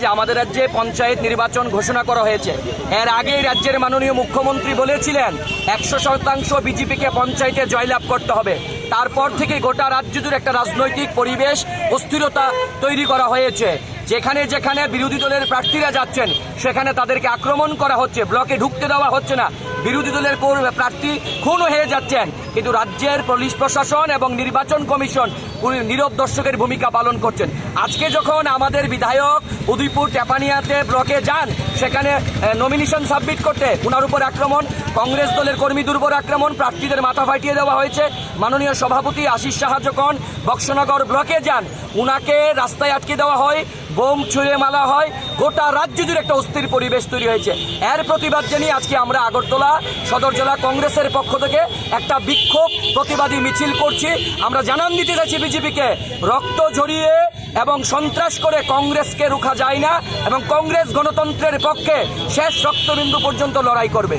যে আমাদের রাজ্যে পঞ্চায়েত নির্বাচন ঘোষণা করা হয়েছে। এর আগেই রাজ্যের মাননীয় মুখ্যমন্ত্রী বলেছিলেন, একশো শতাংশ বিজেপিকে পঞ্চায়েতে জয়লাভ করতে হবে। তারপর থেকে গোটা রাজ্য জুড়ে একটা রাজনৈতিক পরিবেশ অস্থিরতা তৈরি করা হয়েছে। যেখানে যেখানে বিরোধী দলের প্রার্থীরা যাচ্ছেন, সেখানে তাদেরকে আক্রমণ করা হচ্ছে, ব্লকে ঢুকতে দেওয়া হচ্ছে না। বিরোধী দলের প্রার্থী খুন হয়ে যাচ্ছেন। কিন্তু রাজ্যের পুলিশ প্রশাসন এবং নির্বাচন কমিশন নীরব দর্শকের ভূমিকা পালন করছেন। আজকে যখন আমাদের বিধায়ক উদয়পুর টেপানিয়াতে ব্লকে যান, সেখানে নমিনেশন সাবমিট করতে ওনার উপর আক্রমণ, কংগ্রেস দলের কর্মী উপর আক্রমণ, প্রার্থীদের মাথা ফাটিয়ে দেওয়া হয়েছে। মাননীয় সভাপতি আশিস সাহা যখন বক্সনগর ব্লকে যান। উনাকে রাস্তায় আটকে দেওয়া হয়। বোম ছুঁড়ে মালা হয়, গোটা রাজ্য জুড়ে একটা অস্থির পরিবেশ তৈরি হয়েছে। এর প্রতিবাদ জানিয়ে আজকে আমরা আগরতলা সদর জেলা কংগ্রেসের পক্ষ থেকে একটা বিক্ষোভ প্রতিবাদী মিছিল করছি। আমরা জানান দিতে চাইছি বিজেপিকে, রক্ত ঝরিয়ে এবং সন্ত্রাস করে কংগ্রেসকে রুখা যায় না এবং কংগ্রেস গণতন্ত্রের পক্ষে শেষ রক্তবিন্দু পর্যন্ত লড়াই করবে।